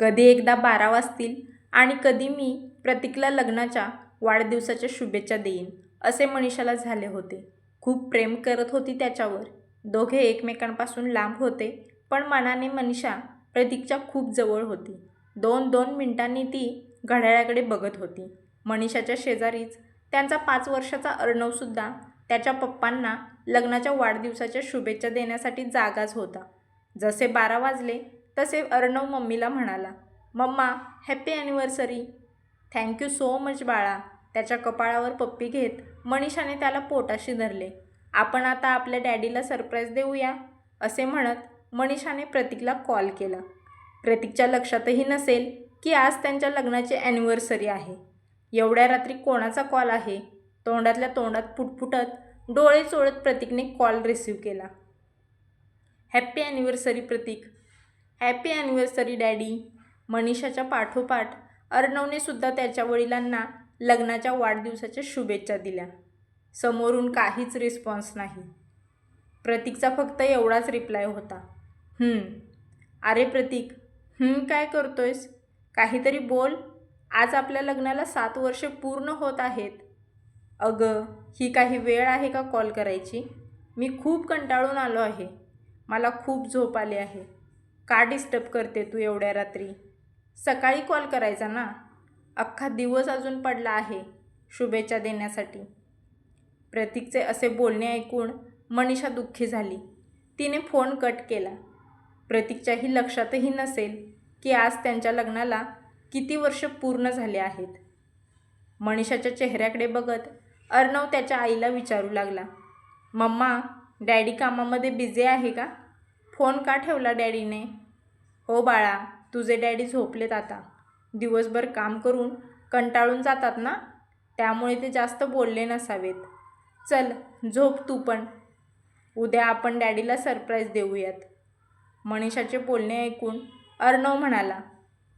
कधी एकदा बारा वाजतील आणि कधी मी प्रतीकला लग्नाच्या वाढदिवसाच्या शुभेच्छा देईन असे मनीषाला झाले होते. खूप प्रेम करत होती त्याच्यावर. दोघे एकमेकांपासून लांब होते पण मनाने मनीषा प्रतीकच्या खूप जवळ होती. दोन दोन मिनिटांनी ती घड्याळाकडे बघत होती. मनीषाच्या शेजारीच त्यांचा पाच वर्षाचा अर्णवसुद्धा त्याच्या पप्पांना लग्नाच्या वाढदिवसाच्या शुभेच्छा देण्यासाठी जागाच होता. जसे बारा वाजले तसे अर्णव मम्मीला म्हणाला mamma happy anniversary thank you so much बाळा. त्याच्या कपाळावर पप्पी घेत मनीषाने त्याला पोटाशी धरले. आपण आता आपल्या डॅडीला सरप्राईज देऊया असे म्हणत मनीषाने प्रतीकला कॉल केला. प्रतीकच्या लक्षातही नसेल की आज त्यांच्या लग्नाची ॲनिव्हर्सरी आहे. एवढ्या रात्री कोणाचा कॉल आहे? तोंडातल्या तोंडात फुटफुटत डोळे चोळत प्रतीकने कॉल रिसीव केला. Happy anniversary Prateek. Happy anniversary daddy मनीषाच्या पाठोपाठ अर्णवने सुद्धा त्याच्या वडिलांना लग्नाच्या वाढदिवसाच्या शुभेच्छा दिल्या. समोरून काहीच रिस्पॉन्स नाही. प्रतीकचा फक्त एवढाच रिप्लाय होता. अरे प्रतीक काय करतोयस? काहीतरी बोल. आज आपल्या लग्नाला सात वर्षे पूर्ण होत आहेत. अगं ही काही वेळ आहे का कॉल करायची? मी खूप कंटाळून आलो आहे. मला खूप झोप आली आहे. का डिस्टर्ब करते तू एवढ्या रात्री? सकाळी कॉल करायचा ना? अख्खा दिवस अजून पडला आहे शुभेच्छा देण्यासाठी. प्रतीकचे असे बोलणे ऐकून मनीषा दुःखी झाली. तिने फोन कट केला. प्रतीकच्याही लक्षातही नसेल की आज त्यांच्या लग्नाला किती वर्ष पूर्ण झाले आहेत. मनीषाच्या चेहऱ्याकडे बघत अर्णव त्याच्या आईला विचारू लागला. मम्मा डॅडी कामामध्ये बिझी आहे का? फोन का ठेवला डॅडीने? हो बाळा तुझे डॅडी झोपलेत आता. दिवसभर काम करून कंटाळून जातात ना? त्यामुळे ते जास्त बोलले नसावेत. चल झोप तू पण. उद्या आपण डॅडीला सरप्राईज देऊयात. मनीषाचे बोलणे ऐकून अर्णव म्हणाला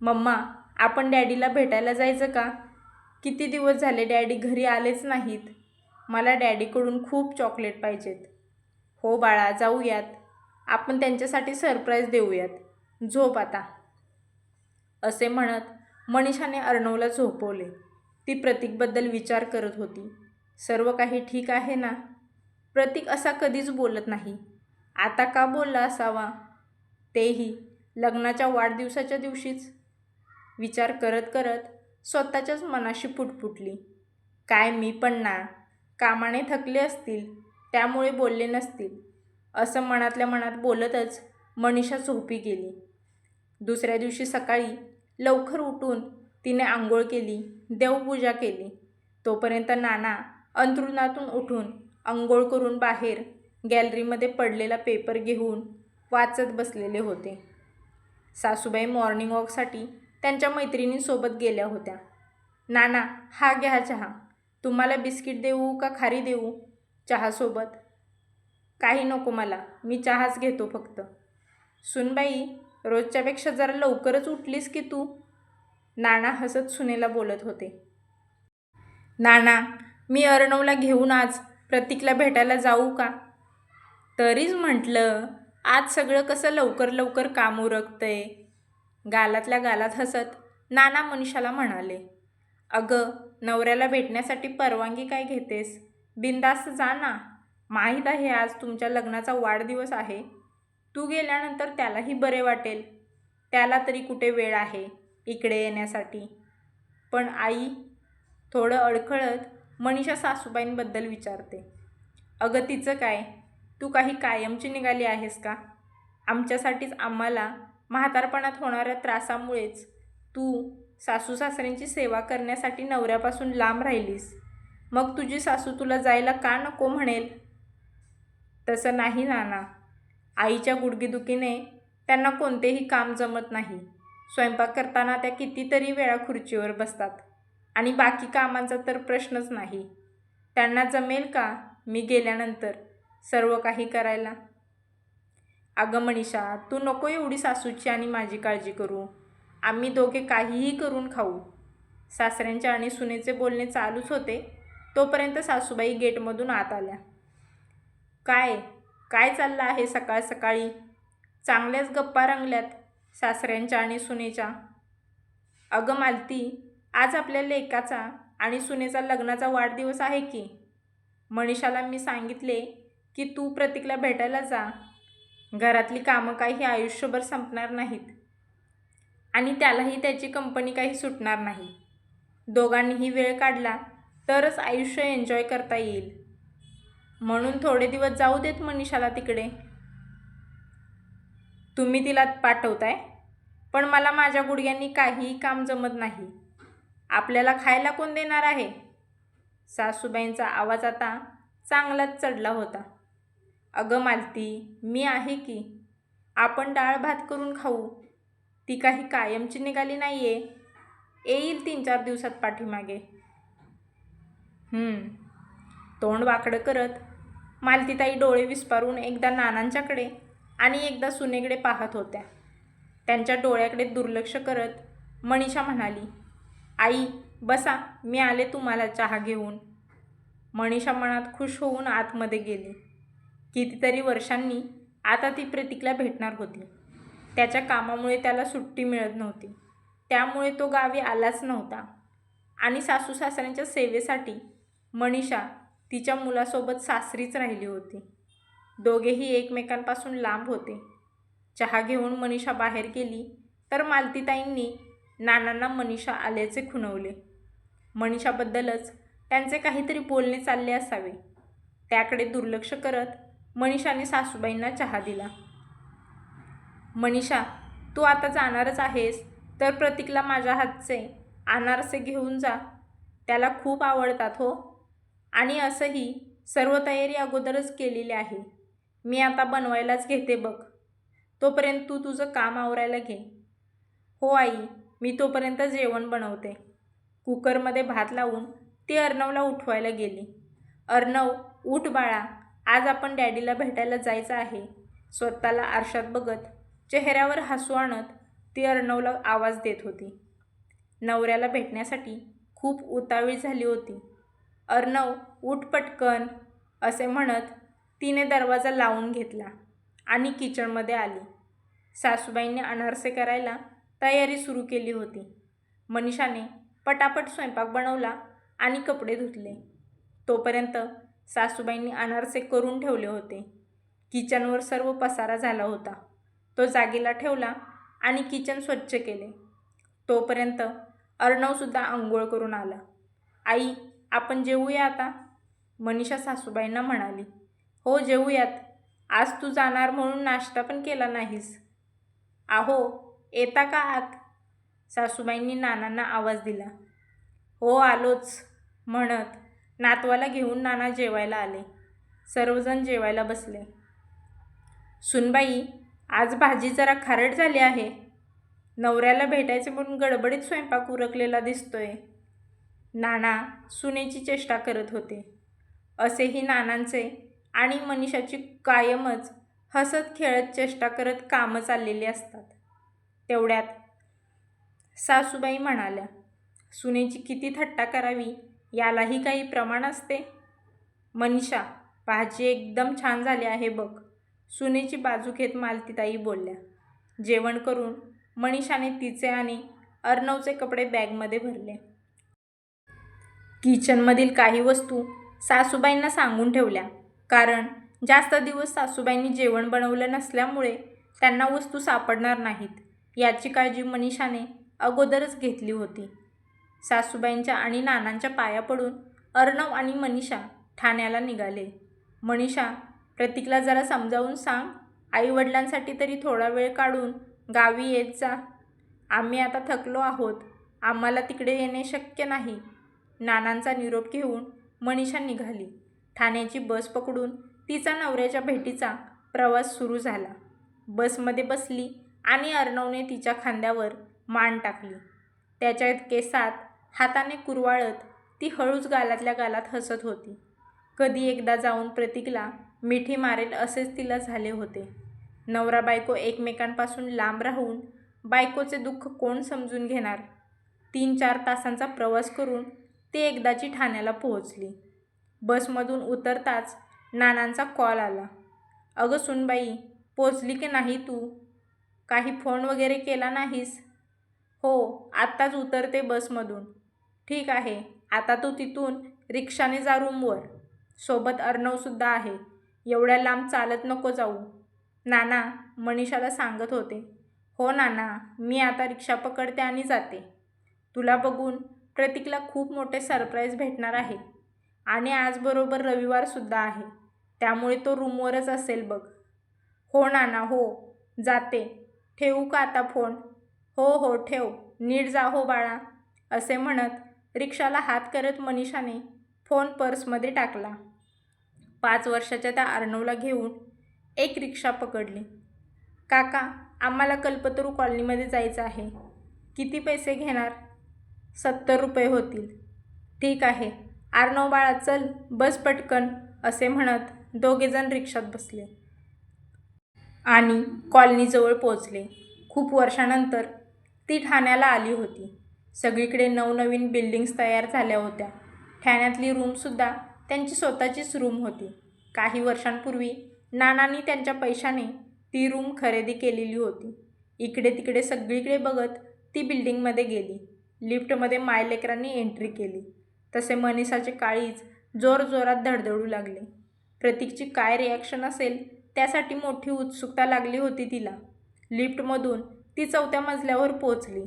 मम्मा आपण डॅडीला भेटायला जायचं का? किती दिवस झाले डॅडी घरी आलेच नाहीत. मला डॅडीकडून खूप चॉकलेट पाहिजेत. हो बाळा जाऊयात. आपण त्यांच्यासाठी सरप्राईज देऊयात. झोप आता. असे म्हणत मनीषाने अर्णवला झोपवले. ती प्रतीकबद्दल विचार करत होती. सर्व काही ठीक आहे ना? प्रतीक असा कधीच बोलत नाही. आता का बोलला असावा? तेही लग्नाच्या वाढदिवसाच्या दिवशीच. विचार करत करत स्वतःच्याच मनाशी फुटफुटली काय मी पण ना? कामाने थकले असतील त्यामुळे बोलले नसतील. असं मनातल्या मनात बोलतच मनीषा झोपी गेली. दुसऱ्या दिवशी सकाळी लवकर उठून तिने आंघोळ केली देवपूजा केली. तोपर्यंत नाना अंथरुणातून उठून आंघोळ करून बाहेर गॅलरीमध्ये पडलेला पेपर घेऊन वाचत बसलेले होते. सासूबाई मॉर्निंग वॉकसाठी त्यांच्या मैत्रिणींसोबत गेल्या होत्या. नाना हा घ्या चहा. तुम्हाला बिस्किट देऊ का खारी देऊ? चहासोबत. काही नको मला. मी चहाच घेतो फक्त. सुनबाई रोजच्यापेक्षा जरा लवकरच उठलीस की तू? नाना हसत सुनेला बोलत होते. नाना मी अर्णवला घेऊन आज प्रतीकला भेटायला जाऊ का? तरीच म्हटलं आज सगळं कसं लवकर लवकर काम उरकतंय? गालातल्या गालात हसत नाना मनीषाला म्हणाले अगं नवऱ्याला भेटण्यासाठी परवानगी काय घेतेस? बिंदास्त जा ना. माहीत आहे आज तुमच्या लग्नाचा वाढदिवस आहे. तू गेल्यानंतर त्यालाही बरे वाटेल. त्याला तरी कुठे वेळ आहे इकडे येण्यासाठी? पण आई थोडं अडखळत मनीषा सासूबाईंबद्दल विचारते. अगं तिचं काय? तू काही कायमची निघाली आहेस का? आमच्यासाठीच आम्हाला म्हातारपणात होणाऱ्या त्रासामुळेच तू सासू सासऱ्यांची सेवा करण्यासाठी नवऱ्यापासून लांब राहिलीस. मग तुझी सासू तुला जायला का नको म्हणेल? तसं नाही नाना. आईच्या गुडघेदुखीने त्यांना कोणतेही काम जमत नाही. स्वयंपाक करताना त्या कितीतरी वेळा खुर्चीवर बसतात. आणि बाकी कामांचा तर प्रश्नच नाही. त्यांना जमेल का मी गेल्यानंतर सर्व काही करायला? अगं मनीषा तू नको एवढी सासूची आणि माझी काळजी करू. आम्ही दोघे काहीही करून खाऊ. सासऱ्यांचे आणि सुनेचे बोलणे चालूच होते. तोपर्यंत सासूबाई गेटमधून आत आल्या. काय? काय चाललं आहे सकाळ सकाळी? चांगल्याच गप्पा रंगल्यात सासऱ्यांच्या आणि सुनेच्या. अगं मालती आज आपल्या लेकाचा आणि सुनेचा लग्नाचा वाढदिवस आहे की? मनीषाला मी सांगितले की तू प्रतीकला भेटायला जा. घरातली कामं काही आयुष्यभर संपणार नाहीत. आणि त्यालाही त्याची कंपनी काही सुटणार नाही. दोघांनीही वेळ काढला तरच आयुष्य एन्जॉय करता येईल. म्हणून थोडे दिवस जाऊ देत मनीषाला तिकडे. तुम्ही तिला पाठवताय पण मला माझ्या गुडघ्यांनी काहीही काम जमत नाही. आपल्याला खायला कोण देणार आहे? सासूबाईंचा आवाज आता चांगलाच चढला होता. अगं मालती मी आहे की? आपण डाळ भात करून खाऊ. ती काही कायमची निघाली नाही आहे येईल तीन चार दिवसात पाठीमागे. तोंड वाकडं करत मालतीताई डोळे विस्पारून एकदा नानांच्याकडे आणि एकदा सुनेकडे पाहत होत्या. त्यांच्या डोळ्याकडे दुर्लक्ष करत मनीषा म्हणाली आई बसा मी आले तुम्हाला चहा घेऊन. मनीषा मनात खुश होऊन आतमध्ये गेली. कितीतरी वर्षांनी आता ती प्रतीकला भेटणार होती. त्याच्या कामामुळे त्याला सुट्टी मिळत नव्हती. त्यामुळे तो गावी आलाच नव्हता. आणि सासू सासऱ्यांच्या सेवेसाठी मनीषा तिच्या मुलासोबत सासरीच राहिली होती. दोघेही एकमेकांपासून लांब होते. चहा घेऊन मनीषा बाहेर गेली तर मालतीताईंनी नानांना मनीषा आल्याचे खुणवले. मनीषाबद्दलच त्यांचे काहीतरी बोलणे चालले असावे. त्याकडे दुर्लक्ष करत मनीषाने सासूबाईंना चहा दिला. मनीषा तू आता जाणारच आहेस तर प्रतीकला माझ्या हातचे अनारसे घेऊन जा. त्याला खूप आवडतात हो. आणि असंही सर्व तयारी अगोदरच केलेली आहे. मी आता बनवायलाच घेते बघ. तोपर्यंत तू तुझं काम आवरायला घे. हो आई मी तोपर्यंत जेवण बनवते. कुकरमध्ये भात लावून ती अर्णवला उठवायला गेली. अर्णव उठ बाळा आज आपण डॅडीला भेटायला जायचं आहे. स्वतःला आरशात बघत चेहऱ्यावर हसू आणत ती अर्णवला आवाज देत होती. नवऱ्याला भेटण्यासाठी खूप उतावीळ झाली होती. अर्णव उठ पटकन असे म्हणत तिने दरवाजा लावून घेतला आणि किचनमध्ये आली. सासूबाईंनी अनारसे करायला तयारी सुरू केली होती. मनीषाने पटापट स्वयंपाक बनवला आणि कपडे धुतले. तोपर्यंत सासूबाईंनी अनारसे करून ठेवले होते. किचनवर सर्व पसारा झाला होता. तो जागेला ठेवला आणि किचन स्वच्छ केले. तोपर्यंत अर्णवसुद्धा आंघोळ करून आला. आई आपण जेवूया आता मनीषा सासूबाईंना म्हणाली. हो जेवूयात. आज तू जाणार म्हणून नाश्ता पण केला नाहीस. आहो येता का आत? सासूबाईंनी नानांना आवाज दिला. हो आलोच म्हणत नातवाला घेऊन नाना जेवायला आले. सर्वजण जेवायला बसले. सुनबाई आज भाजी जरा खारट झाली आहे. नवऱ्याला भेटायचे म्हणून गडबडीत स्वयंपाक उरकलेला दिसतोय. नाना सुनेची चेष्टा करत होते. असेही नानांचे आणि मनीषाची कायमच हसत खेळत चेष्टा करत कामं चाललेली असतात. तेवढ्यात सासूबाई म्हणाल्या सुनेची किती थट्टा करावी? यालाही काही प्रमाण असते? मनीषा भाजी एकदम छान झाली आहे बघ. सुनेची बाजू घेत मालतीताई बोलल्या. जेवण करून मनीषाने तिचे आणि अर्णवचे कपडे बॅगमध्ये भरले. किचनमधील काही वस्तू सासूबाईंना सांगून ठेवल्या. कारण जास्त दिवस सासूबाईंनी जेवण बनवलं नसल्यामुळे त्यांना वस्तू सापडणार नाहीत याची काळजी मनीषाने अगोदरच घेतली होती. सासूबाईंच्या आणि नानांच्या पाया पडून अर्णव आणि मनीषा ठाण्याला निघाले. मनीषा प्रतीकला जरा समजावून सांग. आईवडिलांसाठी तरी थोडा वेळ काढून गावी येत जा. आम्ही आता थकलो आहोत. आम्हाला तिकडे येणे शक्य नाही. नानांचा निरोप घेऊन मनीषा निघाली. ठाण्याची बस पकडून तिचा नवऱ्याच्या भेटीचा प्रवास सुरू झाला. बसमध्ये बसली आणि अर्णवने तिच्या खांद्यावर मान टाकली. त्याच्या केसात हाताने कुरवाळत ती हळूच गालातल्या गालात हसत होती. कधी एकदा जाऊन प्रतीकला मिठी मारेल असेच तिला झाले होते. नवरा बायको एकमेकांपासून लांब राहून बायकोचे दुःख कोण समजून घेणार? तीन चार तासांचा प्रवास करून ती एकदाची ठाण्याला पोहोचली. बसमधून उतरताच नानांचा कॉल आला. अगं सुनबाई पोचली की नाही तू? काही फोन वगैरे केला नाहीस? हो आत्ताच उतरते बसमधून. ठीक आहे आता तू तिथून रिक्षाने जा रूमवर. सोबत अर्णवसुद्धा आहे. एवढ्या लांब चालत नको जाऊ. नाना मनीषाला सांगत होते. हो नाना मी आता रिक्षा पकडते आणि जाते. तुला बघून प्रतीकला खूप मोठे सरप्राईज भेटणार आहे. आणि आजबरोबर रविवारसुद्धा आहे. त्यामुळे तो रूमवरच असेल बघ. हो नाना हो. जाते. ठेवू का आता फोन हो हो ठेव. नीट जा हो बाळा. असे म्हणत रिक्षाला हात करत मनीषाने फोन पर्समध्ये टाकला. पाच वर्षाच्या त्या अर्णवला घेऊन एक रिक्षा पकडली. काका आम्हाला कल्पतरू कॉलनीमध्ये जायचं आहे. किती पैसे घेणार? सत्तर रुपये होतील. ठीक आहे. आर्नव बाळा चल बस पटकन असे म्हणत दोघेजण रिक्षात बसले. आणि कॉलनीजवळ पोचले खूप वर्षानंतर ती ठाण्याला आली होती. सगळीकडे नवनवीन बिल्डिंग्स तयार झाल्या होत्या. ठाण्यातली रूमसुद्धा त्यांची स्वतःचीच रूम होती. काही वर्षांपूर्वी नानांनी त्यांच्या पैशाने ती रूम खरेदी केलेली होती. इकडे तिकडे सगळीकडे बघत ती बिल्डिंगमध्ये गेली. लिफ्टमध्ये मायलेकरांनी एंट्री केली. तसे मनीषाचे काळीज जोरजोरात धडधडू लागले. प्रतीकची काय रिॲक्शन असेल त्यासाठी मोठी उत्सुकता लागली होती तिला. लिफ्टमधून ती चौथ्या मजल्यावर पोचली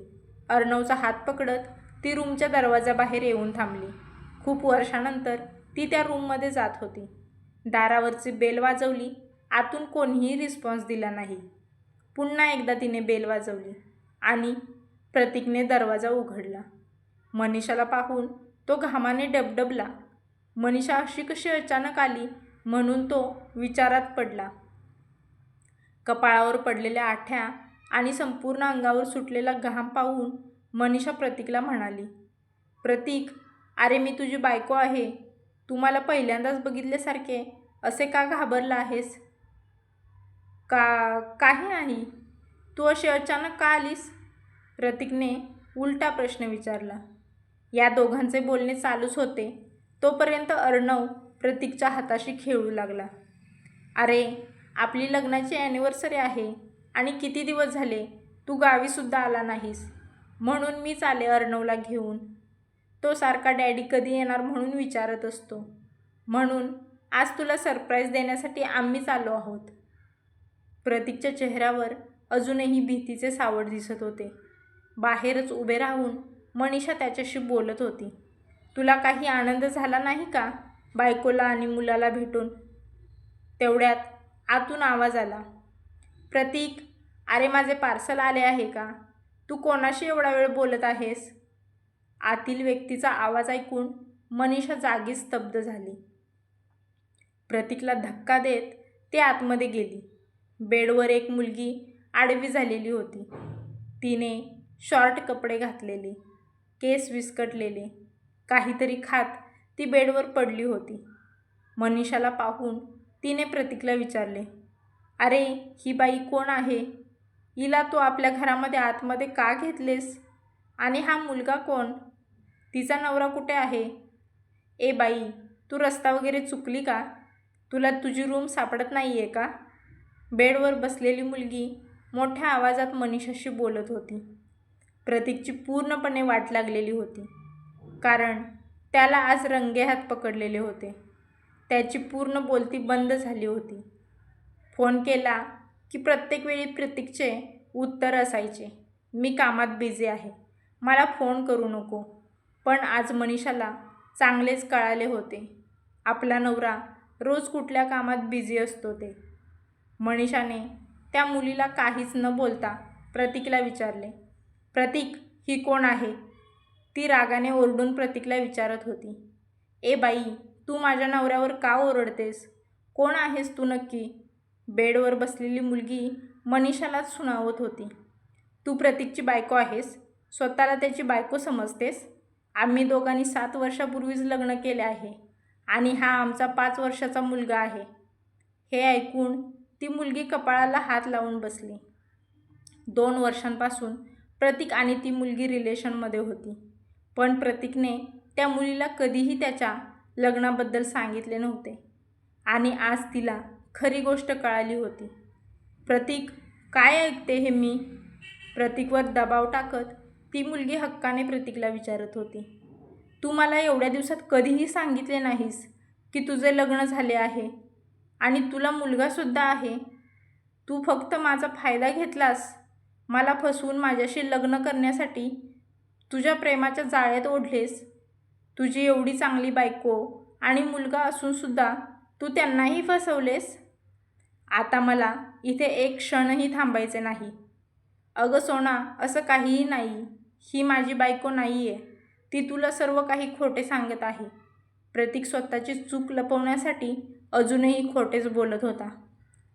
अर्णवचा हात पकडत ती रूमच्या दरवाजाबाहेर येऊन थांबली. खूप वर्षानंतर ती त्या रूममध्ये जात होती. दारावरची बेल वाजवली आतून कोणीही रिस्पॉन्स दिला नाही. पुन्हा एकदा तिने बेल वाजवली आणि प्रतीकने दरवाजा उघडला. मनीषाला पाहून तो घामाने डबडबला. मनीषा अशी कशी अचानक आली म्हणून तो विचारात पडला. कपाळावर पडलेल्या आठ्या आणि संपूर्ण अंगावर सुटलेला घाम पाहून मनीषा प्रतीकला म्हणाली प्रतीक अरे मी तुझी बायको आहे. तू मला पहिल्यांदाच बघितल्यासारखे असे का घाबरला आहेस? का काही नाही. तू अशी अचानक का आलीस? रतिकने उलटा प्रश्न विचारला. या दोघांचे बोलणे चालूच होते. तोपर्यंत अर्णव प्रतीकच्या हाताशी खेळू लागला. अरे आपली लग्नाची ॲनिव्हर्सरी आहे आणि किती दिवस झाले? तू गावीसुद्धा आला नाहीस. म्हणून मीच आले अर्णवला घेऊन. तो सारखा डॅडी कधी येणार म्हणून विचारत असतो. म्हणून आज तुला सरप्राईज देण्यासाठी आम्हीच आलो आहोत. प्रतीकच्या चेहऱ्यावर अजूनही भीतीचे सावड दिसत होते. बाहेरच उभे राहून मनीषा त्याच्याशी बोलत होती. तुला काही आनंद झाला नाही का? बायकोला आणि मुलाला भेटून. तेवढ्यात आतून आवाज आला. प्रतीक अरे माझे पार्सल आले आहे का? तू कोणाशी एवढा वेळ बोलत आहेस? आतील व्यक्तीचा आवाज ऐकून मनीषा जागीच स्तब्ध झाली. प्रतीकला धक्का देत ते आतमध्ये गेली. बेडवर एक मुलगी आडवी झालेली होती. तिने शॉर्ट कपडे घातलेले केस विस्कटलेले काहीतरी खात ती बेडवर पडली होती. मनीषाला पाहून तिने प्रतीकला विचारले अरे ही बाई कोण आहे? हिला तू आपल्या घरामध्ये आतमध्ये का घेतलेस? आणि हा मुलगा कोण? तिचा नवरा कुठे आहे? ए बाई तू रस्ता वगैरे चुकली का? तुला तुझी रूम सापडत नाही आहे का? बेडवर बसलेली मुलगी मोठ्या आवाजात मनीषाशी बोलत होती. प्रतीकची पूर्णपणे वाट लागलेली होती. कारण त्याला आज रंगेहात पकडलेले होते. त्याची पूर्ण बोलती बंद झाली होती. फोन केला की प्रत्येक वेळी प्रतीकचे उत्तर असायचे. मी कामात बिझी आहे. मला फोन करू नको पण आज मनीषाला चांगलेच कळाले होते. आपला नवरा रोज कुठल्या कामात बिझी असतो ते. मनीषाने त्या मुलीला काहीच न बोलता प्रतीकला विचारले. प्रतीक ही कोण आहे? ती रागाने ओरडून प्रतीकला विचारत होती. ए बाई तू माझ्या नवऱ्यावर का ओरडतेस? कोण आहेस तू नक्की? बेडवर बसलेली मुलगी मनीषालाच सुनावत होती. तू प्रतीकची बायको आहेस? स्वतःला त्याची बायको समजतेस? आम्ही दोघांनी सात वर्षापूर्वीच लग्न केले आहे आणि हा आमचा पाच वर्षाचा मुलगा आहे. हे ऐकून ती मुलगी कपाळाला हात लावून बसली. दोन वर्षांपासून प्रतीक आणि ती मुलगी रिलेशनमध्ये होती. पण प्रतीकने त्या मुलीला कधीही त्याच्या लग्नाबद्दल सांगितले नव्हते आणि आज तिला खरी गोष्ट कळाली होती. प्रतीक काय ऐकते हे मी? प्रतीकवर दबाव टाकत ती मुलगी हक्काने प्रतीकला विचारत होती. तू मला एवढ्या दिवसात कधीही सांगितले नाहीस की तुझे लग्न झाले आहे आणि तुला मुलगासुद्धा आहे. तू फक्त माझा फायदा घेतलास मला फसवून माझ्याशी लग्न करण्यासाठी तुझ्या प्रेमाच्या जाळ्यात ओढलेस. तुझी एवढी चांगली बायको आणि मुलगा असूनसुद्धा तू त्यांनाही फसवलेस. आता मला इथे एक क्षणही थांबायचे नाही. अगं सोना असं काहीही नाही. ही माझी बायको नाही आहे ती तुला सर्व काही खोटे सांगत आहे. प्रतीक स्वतःची चूक लपवण्यासाठी अजूनही खोटेच बोलत होता.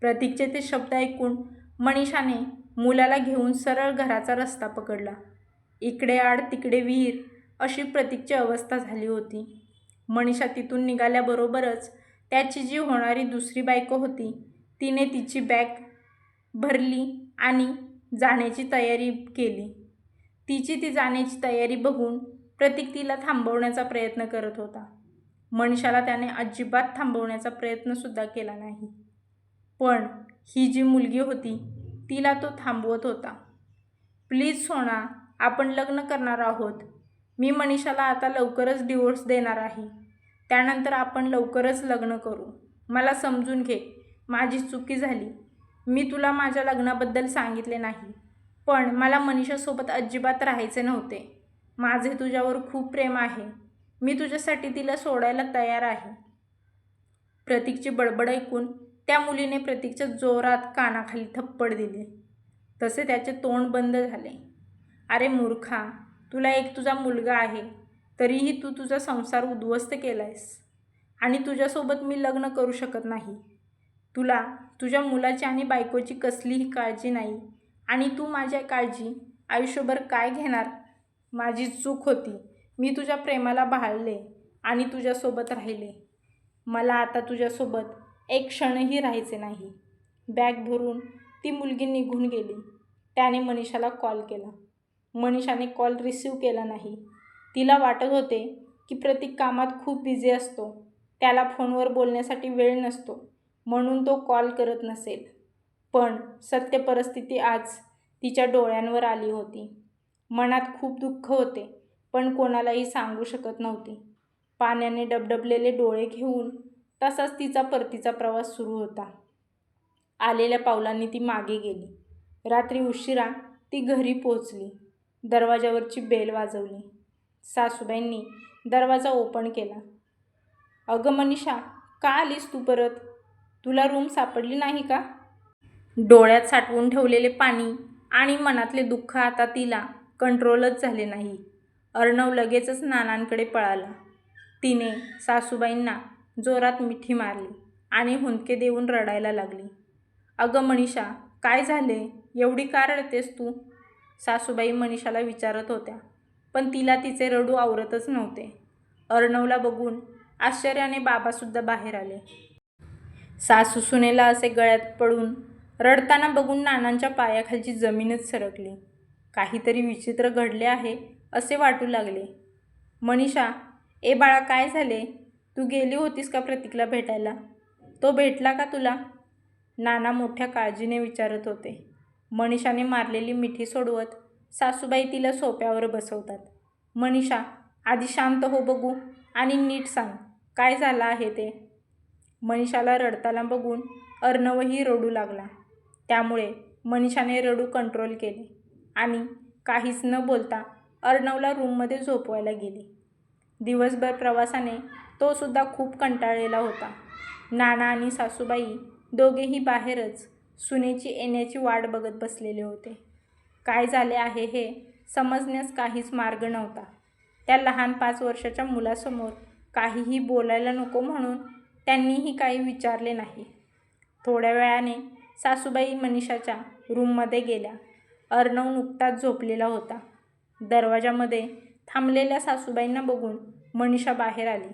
प्रतीकचे ते शब्द ऐकून मनीषाने मुलाला घेऊन सरळ घराचा रस्ता पकडला. इकडे आड तिकडे विहीर अशी प्रतीकची अवस्था झाली होती. मनीषा तिथून निघाल्याबरोबरच त्याची जी होणारी दुसरी बायको होती तिने तिची बॅग भरली आणि जाण्याची तयारी केली. तिची ती जाण्याची तयारी बघून प्रतीक तिला थांबवण्याचा प्रयत्न करत होता. मनीषाला त्याने अजिबात थांबवण्याचा प्रयत्नसुद्धा केला नाही. पण ही जी मुलगी होती तिला तो थांबवत होता. प्लीज सोना आपण लग्न करणार आहोत. मी मनीषाला आता लवकरच डिवोर्स देणार आहे. त्यानंतर आपण लवकरच लग्न करू. मला समजून घे माझी चुकी झाली. मी तुला माझ्या लग्नाबद्दल सांगितले नाही. पण मला मनीषासोबत अजिबात राहायचे नव्हते. माझे तुझ्यावर खूप प्रेम आहे. मी तुझ्यासाठी तिला सोडायला तयार आहे. प्रतीकची बडबड ऐकून त्या मुलीने प्रतीकच्या जोरात कानाखाली थप्पड दिले. तसे त्याचे तोंड बंद झाले. अरे मूर्खा तुला एक तुझा मुलगा आहे तरीही तू तुझा संसार उद्ध्वस्त केला आहेस आणि तुझ्यासोबत मी लग्न करू शकत नाही. तुला तुझ्या मुलाची आणि बायकोची कसलीही काळजी नाही. आणि तू माझ्या काळजी आयुष्यभर काय घेणार? माझी चूक होती. मी तुझ्या प्रेमाला भाळले आणि तुझ्यासोबत राहिले. मला आता तुझ्यासोबत एक क्षणही राहायचे नाही. बॅग भरून ती मुलगी निघून गेली. त्याने मनीषाला कॉल केला. मनीषाने कॉल रिसीव केला नाही. तिला वाटत होते की प्रतीक कामात खूप बिझी असतो. त्याला फोनवर बोलण्यासाठी वेळ नसतो. म्हणून तो कॉल करत नसेल. पण सत्य परिस्थिती आज तिच्या डोळ्यांवर आली होती. मनात खूप दुःख होते पण कोणालाही सांगू शकत नव्हती. पाण्याने डबडबलेले डोळे घेऊन तसाच तिचा परतीचा प्रवास सुरू होता. आलेल्या पावलांनी ती मागे गेली. रात्री उशिरा ती घरी पोचली दरवाजावरची बेल वाजवली. सासूबाईंनी दरवाजा ओपन केला. अगं मनीषा का आलीस तू परत? तुला रूम सापडली नाही का? डोळ्यात साठवून ठेवलेले पाणी आणि मनातले दुःख आता तिला कंट्रोलच झाले नाही. अर्णव लगेचच नानांकडे पळाला. तिने सासूबाईंना जोरात मिठी मारली आणि हुंदके देऊन रडायला लागली. अगं मनीषा काय झाले? एवढी का रडतेस तू? सासूबाई मनीषाला विचारत होत्या पण तिला तिचे रडू आवरतच नव्हते. अर्णवला बघून आश्चर्याने बाबासुद्धा बाहेर आले. सासू सुनेला असे गळ्यात पडून रडताना बघून नानांच्या पायाखालची जमीनच सरकली. काहीतरी विचित्र घडले आहे असे वाटू लागले. मनीषा ए बाळा काय झाले? तू गेली होतीस का प्रतीकला भेटायला? तो भेटला का तुला? नाना मोठ्या काळजीने विचारत होते. मनीषाने मारलेली मिठी सोडवत सासूबाई तिला सोप्यावर बसवतात. मनीषा आधी शांत हो बघू आणि नीट सांग काय झालं आहे ते? मनीषाला रडताना बघून अर्णवही रडू लागला. त्यामुळे मनीषाने रडू कंट्रोल केले आणि काहीच न बोलता अर्णवला रूममध्ये झोपवायला गेली. दिवसभर प्रवासाने तोसुद्धा खूप कंटाळलेला होता. नाना आणि सासूबाई दोघेही बाहेरच सुनेची येण्याची वाट बघत बसलेले होते. काय झाले आहे हे समजण्यास काहीच मार्ग नव्हता. त्या लहान पाच वर्षाच्या मुलासमोर काहीही बोलायला नको म्हणून त्यांनीही काही विचारले नाही. थोड्या वेळाने सासूबाई मनीषाच्या रूममध्ये गेल्या. अर्णव नुकताच झोपलेला होता. दरवाजामध्ये थांबलेल्या सासूबाईंना बघून मनीषा बाहेर आली.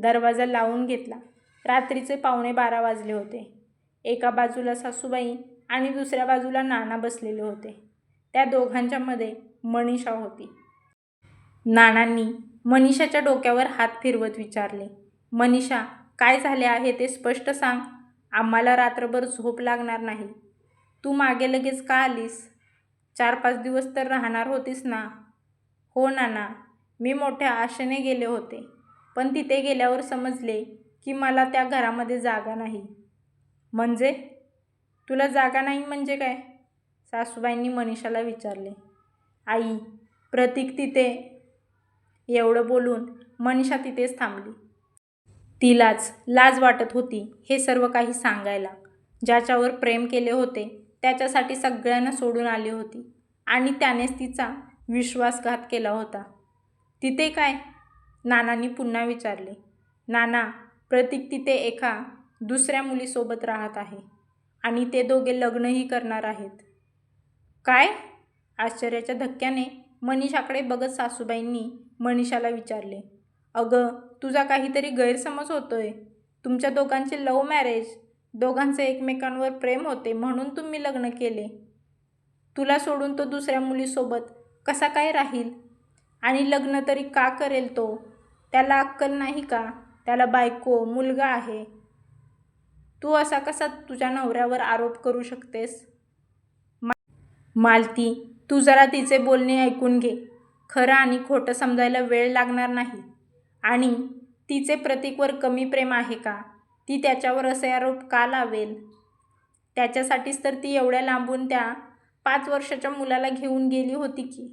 दरवाजा लावून घेतला. रात्रीचे पावणे बारा वाजले होते. एका बाजूला सासूबाई आणि दुसऱ्या बाजूला नाना बसलेले होते. त्या दोघांच्यामध्ये मनीषा होती. नानांनी मनीषाच्या डोक्यावर हात फिरवत विचारले मनीषा काय झाले आहे ते स्पष्ट सांग. आम्हाला रात्रभर झोप लागणार नाही. तू मागे लगेच का आलीस? चार पाच दिवस तर राहणार होतीस ना? हो नाना. मी मोठ्या आशेने गेले होते. पण तिथे गेल्यावर समजले की मला त्या घरामध्ये जागा नाही. म्हणजे? तुला जागा नाही म्हणजे काय? सासूबाईंनी मनीषाला विचारले. आई प्रतीक तिथे. एवढं बोलून मनीषा तिथेच थांबली. तिलाच लाज वाटत होती हे सर्व काही सांगायला. ज्याच्यावर प्रेम केले होते त्याच्यासाठी सगळ्यांना सोडून आली होती. आणि त्यानेच तिचा विश्वासघात केला होता. तिथे काय? नानांनी पुन्हा विचारले नाना प्रतीक तिथे एका दुसऱ्या मुलीसोबत राहत आहे आणि ते दोघे लग्नही करणार आहेत. काय? आश्चर्याच्या धक्क्याने मनीषाकडे बघत सासूबाईंनी मनीषाला विचारले अगं तुझा काहीतरी गैरसमज होतोय. तुमच्या दोघांचे लव्ह मॅरेज दोघांचे एकमेकांवर प्रेम होते म्हणून तुम्ही लग्न केले. तुला सोडून तो दुसऱ्या मुलीसोबत कसा काय राहील? आणि लग्न तरी का करेल तो? त्याला अक्कल नाही का? त्याला बायको मुलगा आहे. तू असा कसा तुझ्या नवऱ्यावर आरोप करू शकतेस? मा मालती तू जरा तिचे बोलणे ऐकून घे. खरं आणि खोटं समजायला वेळ लागणार नाही. आणि तिचे प्रतीकवर कमी प्रेम आहे का? ती त्याच्यावर असे आरोप का लावेल? त्याच्यासाठीच तर ती एवढ्या लांबून त्या पाच वर्षाच्या मुलाला घेऊन गेली होती की.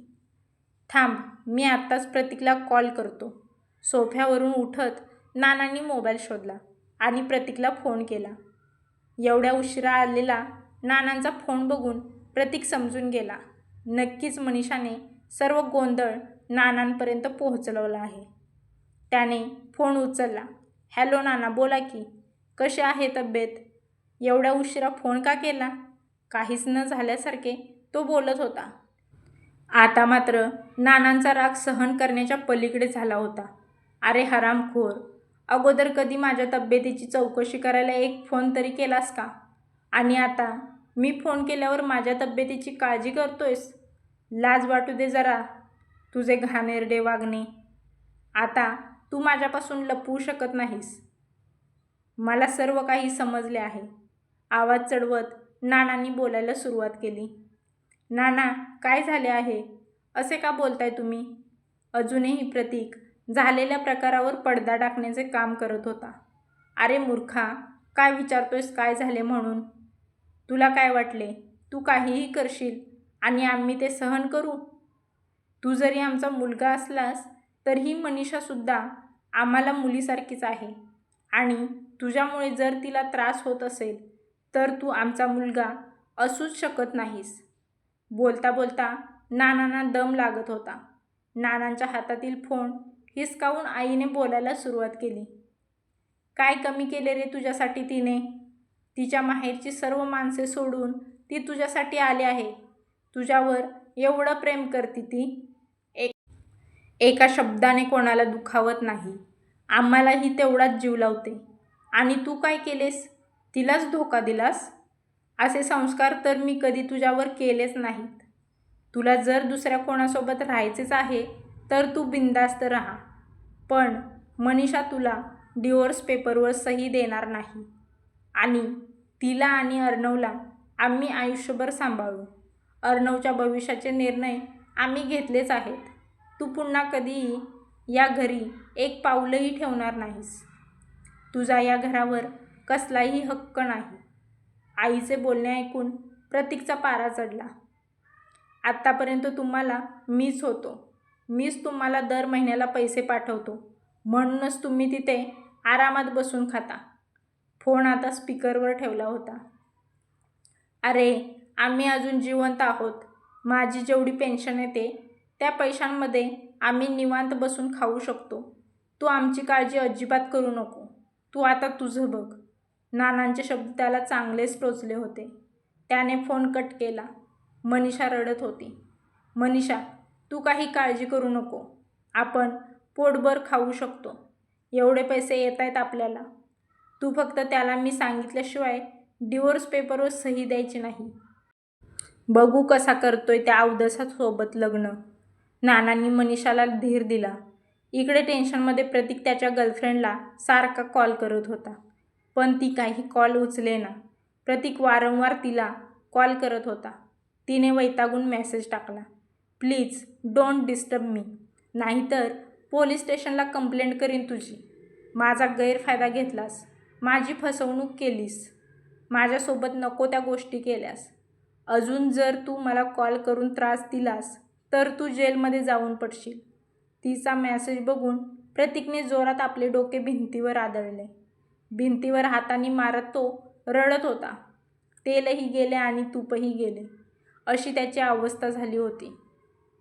थांब मी आत्ताच प्रतीकला कॉल करतो. सोफ्यावरून उठत नानांनी मोबाईल शोधला आणि प्रतीकला फोन केला. एवढ्या उशिरा आलेला नानांचा फोन बघून प्रतीक समजून गेला. नक्कीच मनीषाने सर्व गोंधळ नानांपर्यंत पोहोचवला आहे. त्याने फोन उचलला. हॅलो नाना बोला की. कसे आहे तब्येत? एवढ्या उशिरा फोन का केला? काहीच न झाल्यासारखे तो बोलत होता. आता मात्र नानांचा राग सहन करण्याच्या पलीकडे झाला होता. अरे हरामखोर. अगोदर कधी माझ्या तब्येतीची चौकशी करायला एक फोन तरी केलास का? आणि आता मी फोन केल्यावर माझ्या तब्येतीची काळजी करतोयस? लाज वाटू दे जरा तुझे घाणेरडे वागणे. आता तू माझ्यापासून लपवू शकत नाहीस. मला सर्व काही समजले आहे. आवाज चढवत नानांनी बोलायला सुरुवात केली. नाना काय झाले आहे? असे का बोलताय तुम्ही? अजूनही प्रतीक झालेल्या प्रकारावर पडदा टाकण्याचे काम करत होता. अरे मूर्खा काय विचारतोयस काय झाले म्हणून? तुला काय वाटले? तू काहीही करशील आणि आम्ही ते सहन करू? तू जरी आमचा मुलगा असलास तर ही मनीषासुद्धा आम्हाला मुलीसारखीच आहे. आणि तुझ्यामुळे जर तिला त्रास होत असेल तर तू आमचा मुलगा असूच शकत नाहीस. बोलता बोलता नानांना दम लागत होता. नानांच्या हातातील फोन हिसकावून आईने बोलायला सुरुवात केली. काय कमी केले रे तुझ्यासाठी तिने? तिच्या माहेरची सर्व माणसे सोडून ती तुझ्यासाठी आली आहे. तुझ्यावर एवढं प्रेम करते ती? एक एका शब्दाने कोणाला दुखावत नाही. आम्हालाही तेवढाच जीव लावते. आणि तू काय केलेस? तिलाच धोका दिलास? असे संस्कार तर मी कधी तुझ्यावर केलेच नाहीत. तुला जर दुसऱ्या कोणासोबत राहायचेच आहे तर तू बिंदास्त राहा. पण मनीषा तुला डिवोर्स पेपरवर सही देणार नाही. आणि तिला आणि अर्णवला आम्ही आयुष्यभर सांभाळू. अर्णवच्या भविष्याचे निर्णय आम्ही घेतलेच आहेत. तू पुन्हा कधीही या घरी एक पाऊलही ठेवणार नाहीस. तुझा या घरावर कसलाही हक्क नाही. आईचे बोलणे ऐकून प्रतीकचा पारा चढला. आत्तापर्यंत तुम्हाला मीच होतो. मीच तुम्हाला दर महिन्याला पैसे पाठवतो. म्हणूनच तुम्ही तिथे आरामात बसून खाता. फोन आता स्पीकरवर ठेवला होता. अरे आम्ही अजून जिवंत आहोत. माझी जेवढी पेन्शन येते त्या पैशांमध्ये आम्ही निवांत बसून खाऊ शकतो. तू आमची काळजी अजिबात करू नको. तू आता तुझं बघ. नानांचे शब्द त्याला चांगलेच टोचले होते. त्याने फोन कट केला. मनीषा रडत होती. मनीषा तू काही काळजी करू नको. आपण पोटभर खाऊ शकतो. एवढे पैसे येत आहेत आपल्याला. तू फक्त त्याला मी सांगितल्याशिवाय डिवोर्स पेपरवर सही द्यायची नाही. बघू कसा करतोय त्या अवदसासोबत लग्न. नानांनी मनीषाला धीर दिला. इकडे टेन्शनमध्ये प्रतीक त्याच्या गर्लफ्रेंडला सारखा कॉल करत होता. पण ती काही कॉल उचले ना. प्रतीक वारंवार तिला कॉल करत होता. तिने वैतागून मेसेज टाकला. Please don't disturb me. नाहीतर पोलीस स्टेशनला कंप्लेंट करीन तुझी. माझा गैरफायदा घेतलास. माझी फसवणूक केलीस. माझ्यासोबत नको त्या गोष्टी केल्यास. अजून जर तू मला कॉल करून त्रास दिलास तर तू जेलमध्ये जाऊन पडशील. तिचा मॅसेज बघून प्रतीकने जोरात आपले डोके भिंतीवर आदळले. भिंतीवर हाताने मारत तो रडत होता. तेलही गेले आणि तूपही गेले. अशी त्याची अवस्था झाली होती.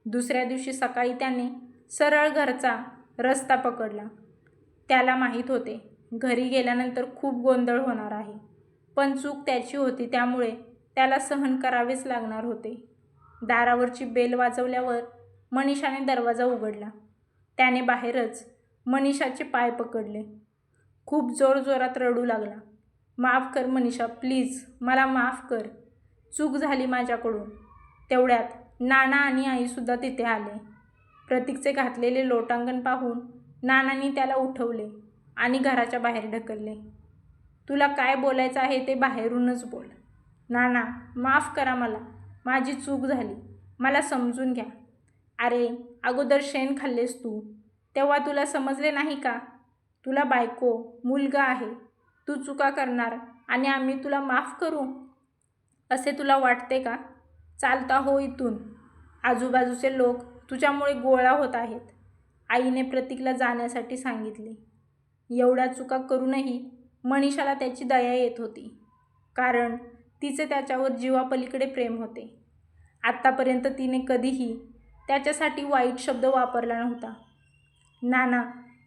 दुसऱ्या दिवशी सकाळी त्याने सरळ घरचा रस्ता पकडला. त्याला माहीत होते घरी गेल्यानंतर खूप गोंधळ होणार आहे. पण चूक त्याची होती त्यामुळे त्याला सहन करावेच लागणार होते. दारावरची बेल वाजवल्यावर मनीषाने दरवाजा उघडला. त्याने बाहेरच मनीषाचे पाय पकडले. खूप जोरजोरात रडू लागला. माफ कर मनीषा प्लीज मला माफ कर. चूक झाली माझ्याकडून. तेवढ्यात नाना आणि आईसुद्धा तिथे आले. प्रतीकचे घातलेले लोटांगण पाहून नानांनी त्याला उठवले आणि घराच्या बाहेर ढकलले. तुला काय बोलायचं आहे ते बाहेरूनच बोल. नाना माफ करा मला. माझी चूक झाली. मला समजून घ्या. अरे अगोदर शेण खाल्लेस तू. तेव्हा तुला समजले नाही का? तुला बायको मुलगा आहे. तू चुका करणार आणि आम्ही तुला माफ करू. असे तुला वाटते का? चालता हो इथून. आजूबाजूचे लोक तुझ्यामुळे गोळा होत आहेत आईने प्रतीकला जाण्यासाठी सांगितले. एवढ्या चुका करूनही मनीषाला त्याची दया येत होती कारण तिचे त्याच्यावर जीवापलीकडे प्रेम होते. आत्तापर्यंत तिने कधीही त्याच्यासाठी वाईट शब्द वापरला नव्हता. नाना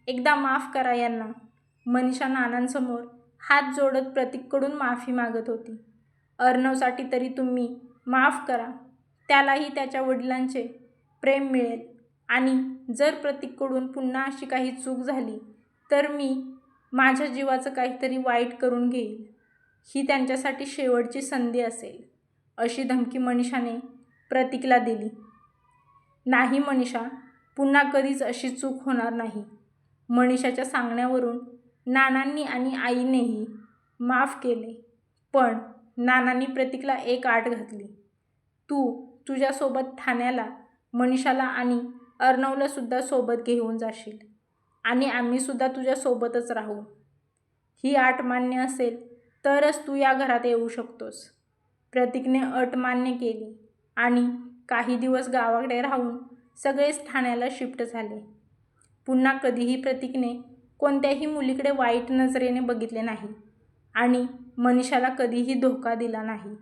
एकदा माफ करा यांना. मनीषा नानांसमोर हात जोडत प्रतीककडून माफी मागत होती. अर्णवसाठी तरी तुम्ही माफ करा. त्यालाही त्याच्या वडिलांचे प्रेम मिळेल. आणि जर प्रतीककडून पुन्हा अशी काही चूक झाली तर मी माझ्या जीवाचं काहीतरी वाईट करून घेईल. ही त्यांच्यासाठी शेवटची संधी असेल अशी धमकी मनीषाने प्रतीकला दिली. नाही मनीषा पुन्हा कधीच अशी चूक होणार नाही. मनीषाच्या सांगण्यावरून नानांनी आणि आईनेही माफ केले पण नानांनी प्रतीकला एक आट घातली. तू तुझ्यासोबत ठाण्याला मनीषाला आणि अर्णवलासुद्धा सोबत घेऊन जाशील. आणि आम्हीसुद्धा तुझ्यासोबतच राहू. ही आट मान्य असेल तरच तू या घरात येऊ शकतोस. प्रतीकने अट मान्य केली आणि काही दिवस गावाकडे राहून सगळेच ठाण्याला शिफ्ट झाले. पुन्हा कधीही प्रतीकने कोणत्याही मुलीकडे वाईट नजरेने बघितले नाही आणि मनीषाला कधीही धोका दिला नाही.